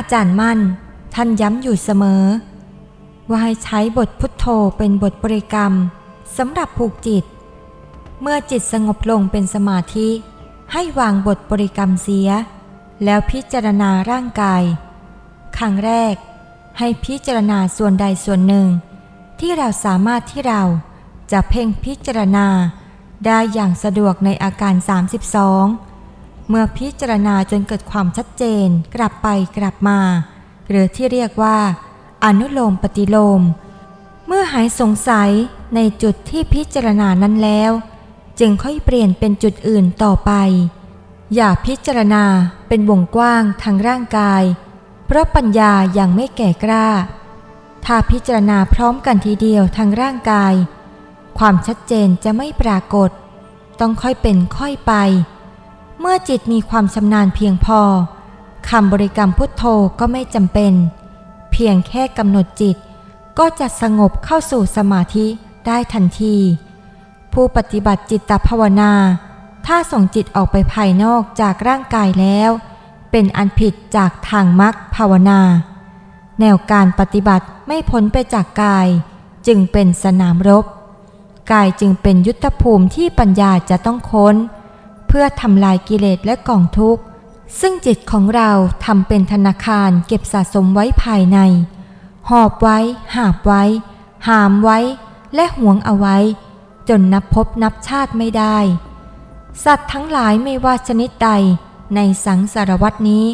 อาจารย์มั่น ท่านย้ำอยู่เสมอ ว่าให้ใช้บทพุทโธเป็นบทบริกรรมสำหรับผูกจิต เมื่อจิตสงบลงเป็นสมาธิ ให้วางบทบริกรรมเสีย แล้วพิจารณาร่างกาย ครั้งแรก ให้พิจารณาส่วนใดส่วนหนึ่ง ที่เราสามารถที่เราจะเพ่งพิจารณาได้อย่างสะดวกในอาการ 32 เมื่อพิจารณาจนเกิดความชัดเจนกลับไปกลับมา หรือที่เรียกว่า อนุโลมปฏิโลม เมื่อหายสงสัยในจุดที่พิจารณานั้นแล้ว จึงค่อยเปลี่ยนเป็นจุดอื่นต่อไป อย่าพิจารณาเป็นวงกว้างทางร่างกาย เพราะปัญญายังไม่แก่กล้า ถ้าพิจารณาพร้อมกันทีเดียวทางร่างกาย ความชัดเจนจะไม่ปรากฏ ต้องค่อยเป็นค่อยไป เมื่อจิตมีความชำนาญเพียงพอคำบริกรรมพุทโธก็ไม่จำเป็น เพียงแค่กำหนดจิตก็จะสงบเข้าสู่สมาธิได้ทันที ผู้ปฏิบัติจิตตภาวนา ถ้าส่งจิตออกไปภายนอกจากร่างกายแล้ว เป็นอันผิดจากทางมรรคภาวนา แนวการปฏิบัติไม่พ้นไปจากกาย จึงเป็นสนามรบ กายจึงเป็นยุทธภูมิที่ปัญญาจะต้องค้น เพื่อทำลายกิเลสและกองทุกข์ ซึ่งจิตของเราทำเป็นธนาคารเก็บสะสมไว้ภายใน หอบไว้ หาบไว้ หามไว้ และหวงเอาไว้ จนนับพบนับชาติไม่ได้ สัตว์ทั้งหลายไม่ว่าชนิดใดในสังสารวัตนี้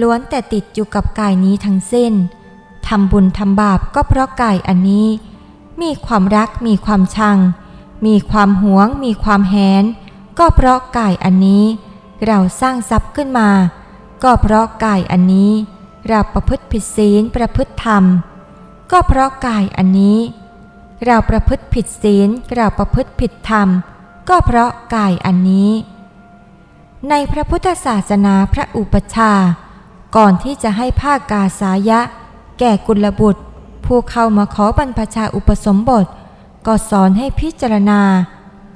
ล้วนแต่ติดอยู่กับกายนี้ทั้งสิ้นทำบุญทำบาปก็เพราะกายอันนี้ มีความรักมีความชัง มีความหวง มีความแหน ก็เพราะกายอันนี้ เราสร้างทรัพย์ขึ้นมา ก็เพราะกายอันนี้ เราประพฤติผิดศีลประพฤติธรรม ก็เพราะกายอันนี้ เราประพฤติผิดศีลเราประพฤติผิดธรรม ก็เพราะกายอันนี้ ในพระพุทธศาสนาพระอุปชา ก่อนที่จะให้ผ้ากาสายะ แก่กุลบุตร ผู้เข้ามาขอบรรพชาอุปสมบท ก็สอนให้พิจารณา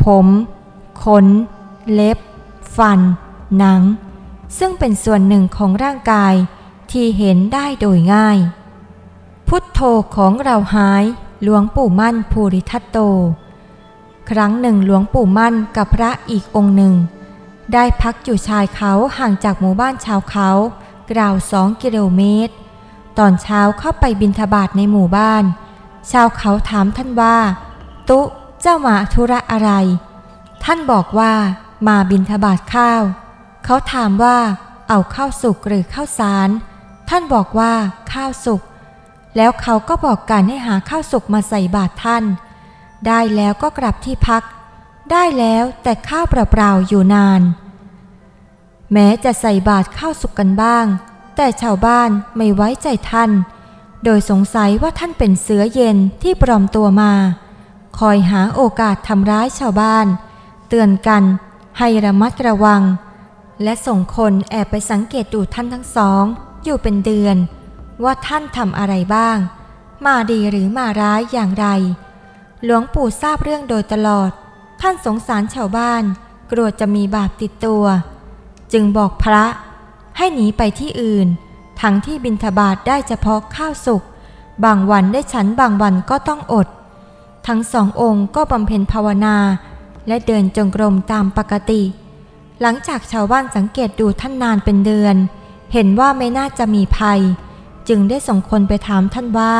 ผม ขน เล็บ ฟัน หนัง ซึ่งเป็นส่วนหนึ่งของร่างกายที่เห็นได้โดยง่าย พุทโธของเราหายหลวงปู่มั่นภูริทัตโต ครั้งหนึ่งหลวงปู่มั่นกับพระอีกองค์หนึ่ง ได้พักอยู่ชายเขาห่างจากหมู่บ้านชาวเขาราวสองกิโลเมตร ตอนเช้าเข้าไปบินทบาทในหมู่บ้าน ชาวเขาถามท่านว่า ตุเจ้ามาธุระอะไร ท่านบอกว่า มาบินทบาทข้าว เขาถามว่าเอาข้าวสุกหรือข้าวสาร ท่านบอกว่าข้าวสุก แล้วเขาก็บอกการให้หาข้าวสุกมาใส่บาตรท่าน ได้แล้วก็กลับที่พัก ได้แล้วแต่ข้าวเปล่าๆอยู่นาน แม้จะใส่บาตรข้าวสุกกันบ้าง แต่ชาวบ้านไม่ไว้ใจท่าน โดยสงสัยว่าท่านเป็นเสือเย็นที่ปลอมตัวมา คอยหาโอกาสทำร้ายชาวบ้าน เตือนกัน ให้ระมัดระวัง และส่งคนแอบไปสังเกตดูท่านทั้งสอง อยู่เป็นเดือน ว่าท่านทำอะไรบ้าง มาดีหรือมาร้ายอย่างไร หลวงปู่ทราบเรื่องโดยตลอด ท่านสงสารชาวบ้าน กลัวจะมีบาปติดตัว จึงบอกพระให้หนีไปที่อื่น ทั้งที่บิณฑบาตได้เฉพาะข้าวสุก บางวันได้ฉันบางวันก็ต้องอด ทั้งสององค์ก็บำเพ็ญภาวนา และเดินจงกรมตามปกติ หลังจากชาวบ้านสังเกตดูท่านนานเป็นเดือน เห็นว่าไม่น่าจะมีภัย จึงได้ส่งคนไปถามท่านว่า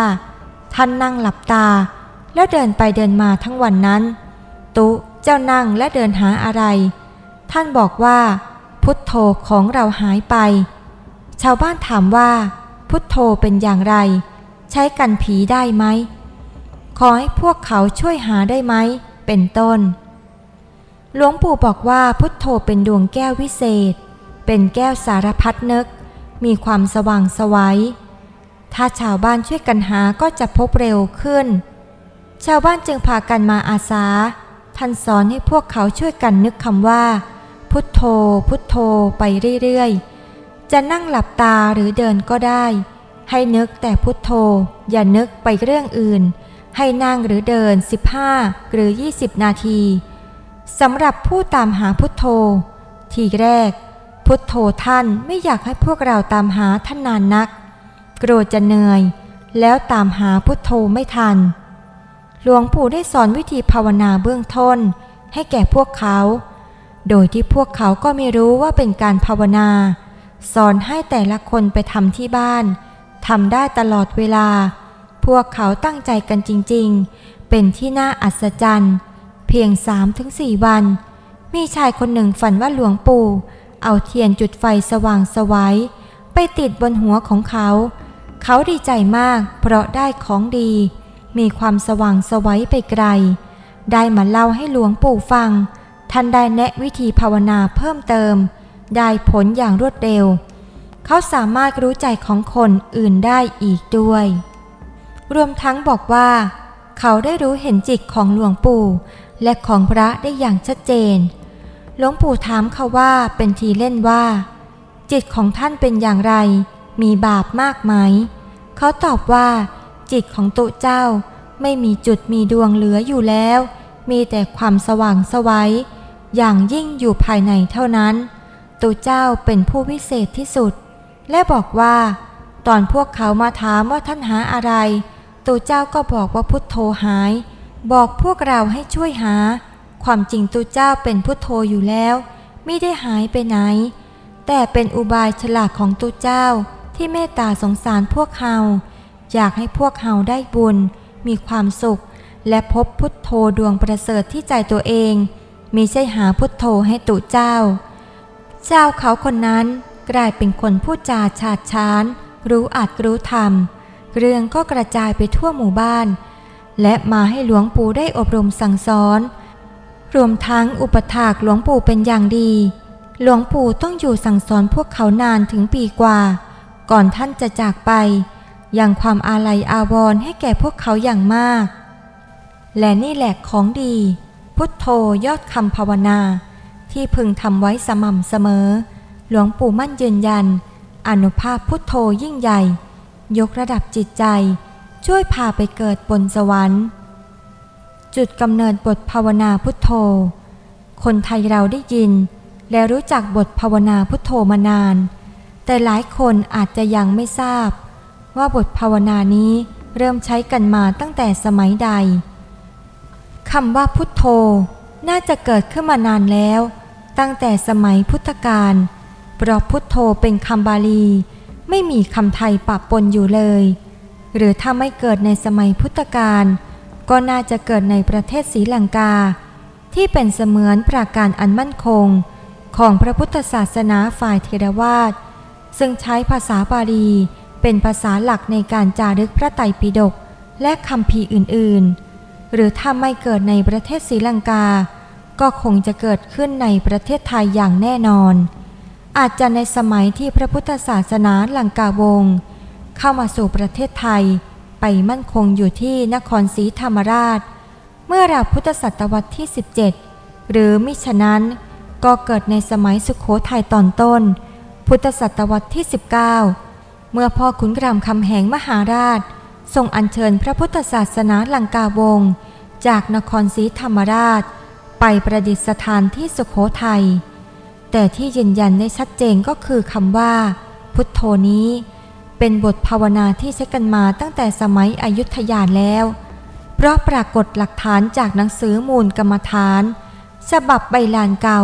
ท่านนั่งหลับตา แล้วเดินไปเดินมาทั้งวันนั้น ตุเจ้านั่งและเดินหาอะไร ท่านบอกว่า พุทโธของเราหายไป ชาวบ้านถามว่า พุทโธเป็นอย่างไร ใช้กันผีได้ไหมขอให้พวกเขาช่วยหาได้ไหม เป็นต้น หลวงปู่บอกว่าพุทโธเป็นดวงแก้ววิเศษ เป็นแก้วสารพัดนึก มีความสว่างสวัย ถ้าชาวบ้านช่วยกันหาก็จะพบเร็วขึ้น ชาวบ้านจึงพากันมาอาสา ท่านสอนให้พวกเขาช่วยกันนึกคำว่า พุทโธ พุทโธไปเรื่อยๆ จะนั่งหลับตาหรือเดินก็ได้ ให้นึกแต่พุทโธ อย่านึกไปเรื่องอื่น ให้นั่งหรือเดิน 15 หรือ 20 นาที สำหรับผู้ตามหาพุทโธ ทีแรก พุทโธท่านไม่อยากให้พวกเราตามหาท่านนานนัก กลัวจะเหนื่อย แล้วตามหาพุทโธไม่ทัน หลวงปู่ได้สอนวิธีภาวนาเบื้องต้น ให้แก่พวกเขา โดยที่พวกเขาก็ไม่รู้ว่าเป็นการภาวนา สอนให้แต่ละคนไปทำที่บ้านทำได้ตลอดเวลา พวกเขาตั้งใจกันจริง ๆ เป็นที่น่าอัศจรรย์ พียงสามถึงสี่วัน มีชายคนหนึ่งฝันว่าหลวงปู่ เอาเทียนจุดไฟสว่างสวัยไปติดบนหัวของเขา เขาดีใจมากเพราะได้ของดี มีความสว่างสวัยไปไกล ได้มาเล่าให้หลวงปู่ฟัง ท่านได้แนะวิธีภาวนาเพิ่มเติม ได้ผลอย่างรวดเร็ว เขาสามารถรู้ใจของคนอื่นได้อีกด้วย รวมทั้งบอกว่า เขาได้รู้เห็นจิตของหลวงปู่ และของพระได้อย่างชัดเจน หลวงปู่ถามเขาว่าเป็นทีเล่นว่า จิตของท่านเป็นอย่างไร มีบาปมากไหม เขาตอบว่า จิตของตุเจ้าไม่มีจุดมีดวงเหลืออยู่แล้ว มีแต่ความสว่างสวัยอย่างยิ่งอยู่ภายในเท่านั้น ตุเจ้าเป็นผู้วิเศษที่สุด และบอกว่า ตอนพวกเขามาถามว่าท่านหาอะไร ตุเจ้าก็บอกว่าพุทโธหาย บอกพวกเราให้ช่วยหา ความจริงตุเจ้าเป็นพุทโธอยู่แล้วไม่ได้หายไปไหน แต่เป็นอุบายฉลาดของตุเจ้าที่เมตตาสงสารพวกเฮาอยากให้พวกเฮาได้บุญ มีความสุข และพบพุทโธดวงประเสริฐที่ใจตัวเองมิใช่หาพุทโธให้ตุเจ้า เจ้าเขาคนนั้นกลายเป็นคนพูดจาฉาดฉาน รู้อัดรู้ธรรม เรื่องก็กระจายไปทั่วหมู่บ้าน และมาให้หลวงปู่ได้อบรมสั่งสอน รวมทั้งอุปถากหลวงปู่เป็นอย่างดี หลวงปู่ต้องอยู่สั่งสอนพวกเขานานถึงปีกว่า ก่อนท่านจะจากไปยังความอาลัยอาวรณ์ให้แก่พวกเขาอย่างมาก และนี่แหละของดี พุทโธยอดคำภาวนา ที่พึงทำไว้สม่ำเสมอ หลวงปู่มั่นยืนยัน อนุภาพพุทโธยิ่งใหญ่ ยกระดับจิตใจ ช่วยพาไปเกิดบนสวรรค์ จุดกำเนิดบทภาวนาพุทโธ คนไทยเราได้ยิน และรู้จักบทภาวนาพุทโธมานาน แต่หลายคนอาจจะยังไม่ทราบ ว่าบทภาวนานี้เริ่มใช้กันมาตั้งแต่สมัยใดคำว่าพุทโธน่าจะเกิดขึ้นมานานแล้ว ตั้งแต่สมัยพุทธกาลเพราะพุทโธเป็นคำบาลี ไม่มีคำไทยปะปนอยู่เลย หรือถ้าไม่เกิดในสมัยพุทธกาลก็น่าจะเกิดในประเทศศรีลังกา ที่เป็นเสมือนปราการอันมั่นคง ของพระพุทธศาสนาฝ่ายเทรวาสซึ่งใช้ภาษาบาลีเป็นภาษาหลักในการจารึกพระไตรปิฎกและคำพีอื่นๆ หรือถ้าไม่เกิดในประเทศศรีลังกา ก็คงจะเกิดขึ้นในประเทศไทยอย่างแน่นอน อาจจะในสมัยที่พระพุทธศาสนาลังกาวงศ์ เข้ามาสู่ประเทศไทย ไปมั่นคงอยู่ที่นครศรีธรรมราช เมื่อราวพุทธศตวรรษที่ 17 หรือมิฉะนั้นก็เกิดในสมัยสุขโขทัยตอนต้น พุทธศตวรรษที่ 19 เมื่อพ่อขุนรามคำแหงมหาราช ทรงอัญเชิญพระพุทธศาสนาลังกาวงศ์จากนครศรีธรรมราช ไปประดิษฐานที่สุขโขทัยแต่ที่ยืนยันได้ชัดเจนก็คือคำว่า พุทโธนี้ เป็นบทภาวนาที่ใช้กันมาตั้งแต่สมัยอยุธยาแล้ว เพราะปรากฏหลักฐานจากหนังสือมูลกรรมฐาน ฉบับใบลานเก่า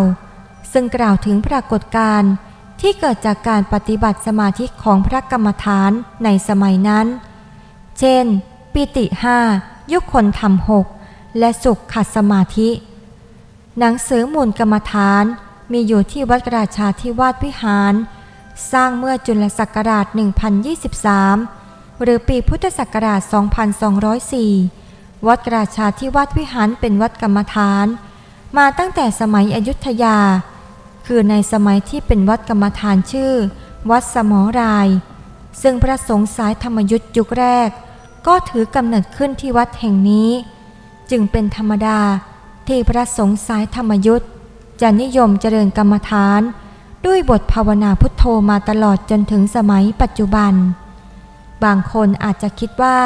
ซึ่งกล่าวถึงปรากฏการณ์ที่เกิดจากการปฏิบัติสมาธิของพระกรรมฐานในสมัยนั้น เช่น ปิติห้ายุคคนทำหกและสุขขัดสมาธิ หนังสือมูลกรรมฐานมีอยู่ที่วัดราชาธิวาสวิหาร สร้างเมื่อจุลศักราช 1023 หรือปีพุทธศักราช 2204 วัดราชาธิวาสวิหารเป็นวัดกรรมฐาน มาตั้งแต่สมัยอยุธยา คือในสมัยที่เป็นวัดกรรมฐานชื่อ วัดสมอราย ซึ่งพระสงฆ์สายธรรมยุทธยุคแรก ก็ถือกำเนิดขึ้นที่วัดแห่งนี้ จึงเป็นธรรมดาที่พระสงฆ์สายธรรมยุทธจะนิยมเจริญกรรมฐาน ด้วยบทภาวนาพุทโธมาตลอดจนถึงสมัยปัจจุบัน บางคนอาจจะคิดว่า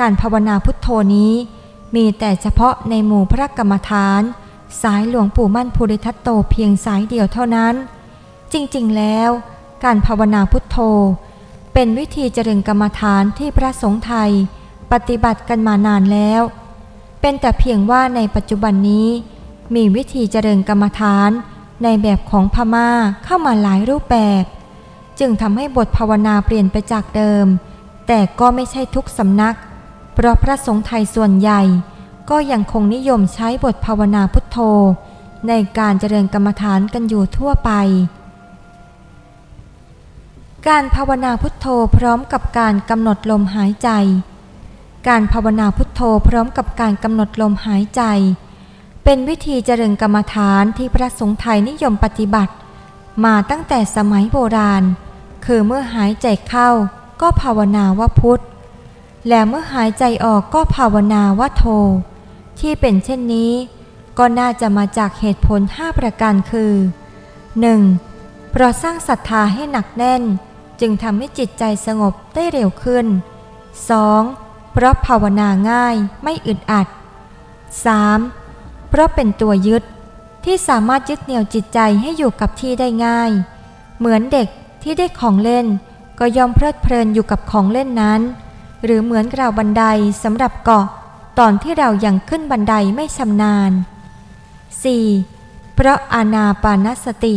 การภาวนาพุทโธนี้ มีแต่เฉพาะในหมู่พระกรรมฐาน สายหลวงปู่มั่นภูริทัตโตเพียงสายเดียวเท่านั้น จริงๆแล้ว การภาวนาพุทโธ เป็นวิธีเจริญกรรมฐานที่พระสงฆ์ไทย ปฏิบัติกันมานานแล้ว เป็นแต่เพียงว่าในปัจจุบันนี้ มีวิธีเจริญกรรมฐาน ในแบบของพม่าเข้ามาหลายรูปแบบ จึงทำให้บทภาวนาเปลี่ยนไปจากเดิม แต่ก็ไม่ใช่ทุกสำนัก เพราะพระสงฆ์ไทยส่วนใหญ่ ก็ยังคงนิยมใช้บทภาวนาพุทโธ ในการเจริญกรรมฐานกันอยู่ทั่วไป การภาวนาพุทโธพร้อมกับการกำหนดลมหายใจ การภาวนาพุทโธพร้อมกับการกำหนดลมหายใจ เป็นวิธีเจริญกรรมฐานที่พระสงฆ์ไทยนิยมปฏิบัติ มาตั้งแต่สมัยโบราณ คือเมื่อหายใจเข้าก็ภาวนาว่าพุทธ และเมื่อหายใจออกก็ภาวนาว่าโท ที่เป็นเช่นนี้ ก็น่าจะมาจากเหตุผล 5 ประการคือ 1. เพราะสร้างศรัทธาให้หนักแน่น จึงทำให้จิตใจสงบได้เร็วขึ้น 2. เพราะภาวนาง่ายไม่อึดอัด 3. เพราะเป็นตัวยึดที่สามารถยึดเหนี่ยวจิตใจให้อยู่กับที่ได้ง่าย เหมือนเด็กที่ได้ของเล่น ก็ยอมเพลิดเพลินอยู่กับของเล่นนั้น หรือเหมือนราวบันไดสำหรับเกาะตอนที่เรายังขึ้นบันไดไม่ชำนาญ 4. เพราะอานาปานสติ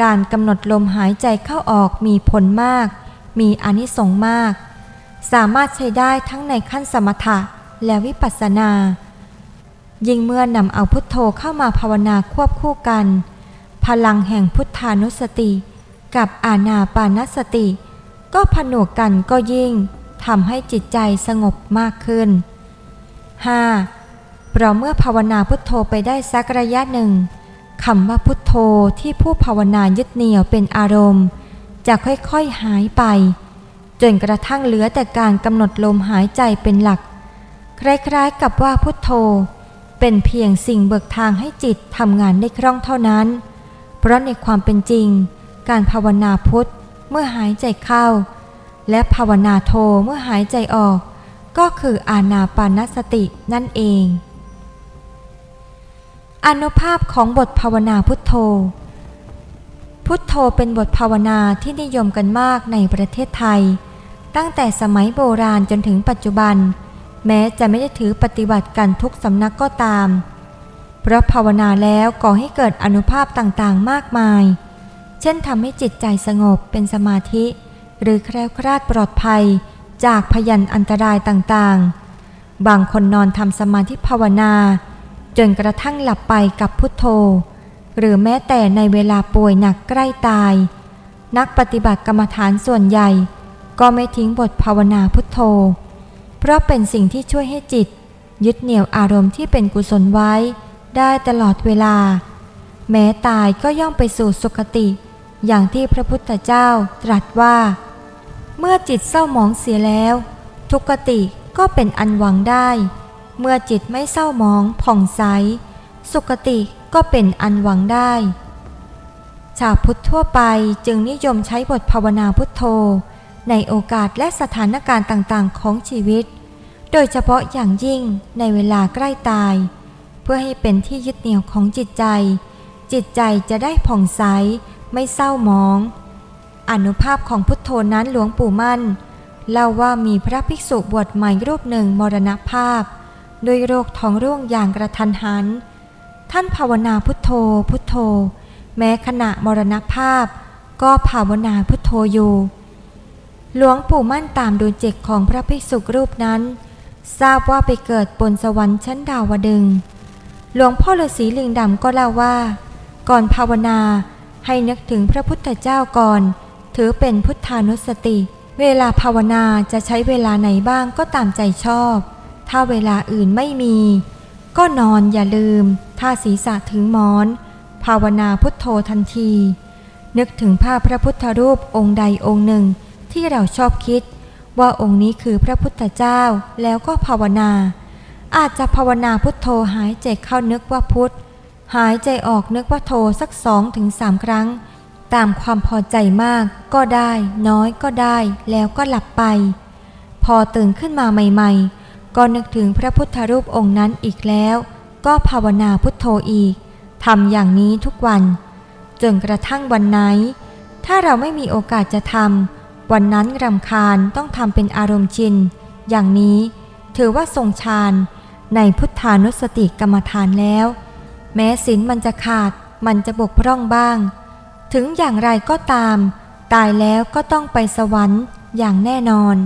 การกำหนดลมหายใจเข้าออกมีผลมาก มีอนิสงส์มาก สามารถใช้ได้ทั้งในขั้นสมถะและวิปัสสนา ยิ่งเมื่อนำเอาพุทโธเข้ามาภาวนาควบคู่กัน พลังแห่งพุทธานุสติ กับอานาปานสติ ก็ผนวกกันก็ยิ่งทำให้จิตใจสงบมากขึ้น 5. เพราะเมื่อภาวนาพุทโธไปได้สักระยะหนึ่งคำว่าพุทโธที่ผู้ภาวนายึดเหนี่ยวเป็นอารมณ์ จะค่อยๆหายไป จนกระทั่งเหลือแต่การกำหนดลมหายใจเป็นหลัก คล้ายๆกับว่าพุทโธ เป็นเพียงสิ่งเบิกทางให้จิตทำงานได้คล่องเท่านั้น เพราะในความเป็นจริง การภาวนาพุทธเมื่อหายใจเข้า และภาวนาโทเมื่อหายใจออก ก็คืออานาปานสตินั่นเอง อนุภาพของบทภาวนาพุทโธ พุทโธเป็นบทภาวนาที่นิยมกันมากในประเทศไทย ตั้งแต่สมัยโบราณจนถึงปัจจุบัน แม้จะไม่ได้ถือปฏิบัติกันทุกสำนักก็ตาม เพราะภาวนาแล้วก่อให้เกิดอนุภาพต่างๆมากมาย เช่นทำให้จิตใจสงบเป็นสมาธิ หรือแคล้วคลาดปลอดภัย จากพยันอันตรายต่างๆ บางคนนอนทำสมาธิภาวนา จนกระทั่งหลับไปกับพุทโธ หรือแม้แต่ในเวลาป่วยหนักใกล้ตาย นักปฏิบัติกรรมฐานส่วนใหญ่ ก็ไม่ทิ้งบทภาวนาพุทโธ เพราะเป็นสิ่งที่ช่วยให้จิต ยึดเหนี่ยวอารมณ์ที่เป็นกุศลไว้ ได้ตลอดเวลา แม้ตายก็ย่อมไปสู่สุคติ อย่างที่พระพุทธเจ้าตรัสว่า เมื่อจิตเศร้าหมองเสียแล้ว ทุกติก็เป็นอันหวังได้ เมื่อจิตไม่เศร้าหมองผ่องใส สุคติก็เป็นอันหวังได้ ชาวพุทธทั่วไปจึงนิยมใช้บทภาวนาพุทโธ ในโอกาสและสถานการณ์ต่างๆ ของชีวิต โดยเฉพาะอย่างยิ่งในเวลาใกล้ตาย เพื่อให้เป็นที่ยึดเหนี่ยวของจิตใจ จิตใจจะได้ผ่องใสไม่เศร้าหมอง อนุภาพของพุทโธนั้นหลวงปู่มั่นเล่าว่ามีพระภิกษุบวชใหม่รูปหนึ่งมรณภาพ ด้วยโรคท้องร่วงอย่างกระทันหัน ท่านภาวนาพุทโธพุทโธ แม้ขณะมรณภาพ ก็ภาวนาพุทโธอยู่ หลวงปู่มั่นตามดูเจกของพระภิกษุรูปนั้น ทราบว่าไปเกิดบนสวรรค์ชั้นดาวดึง หลวงพ่อฤาษีลิงดำก็เล่าว่า ก่อนภาวนาให้นึกถึงพระพุทธเจ้าก่อน ถือเป็นพุทธานุสติ เวลาภาวนาจะใช้เวลาไหนบ้างก็ตามใจชอบ ถ้าเวลาอื่นไม่มี ก็นอนอย่าลืม ถ้าศีรษะถึงหมอน ภาวนาพุทโธทันที นึกถึงภาพพระพุทธรูปองค์ใดองค์หนึ่ง ที่เราชอบคิด ว่าองค์นี้คือพระพุทธเจ้าแล้วก็ภาวนา อาจจะภาวนาพุทโธหายใจเข้านึกว่าพุทธหายใจออกนึกว่าโทสักสองถึงสามครั้ง ตามความพอใจมากก็ได้ น้อยก็ได้ แล้วก็หลับไป พอตื่นขึ้นมาใหม่ ๆ ก็นึกถึงพระพุทธรูปองค์นั้นอีกแล้ว ก็ภาวนาพุทโธอีกทำอย่างนี้ทุกวัน จนกระทั่งวันไหน ถ้าเราไม่มีโอกาสจะทำ วันนั้นรำคาญต้องทำเป็นอารมณ์ชิน อย่างนี้ถือว่าทรงฌานในพุทธานุสติกรรมฐานแล้ว แม้ศีลมันจะขาดมันจะบกพร่องบ้าง ถึงอย่างไรก็ตาม ตายแล้วก็ต้องไปสวรรค์อย่างแน่นอน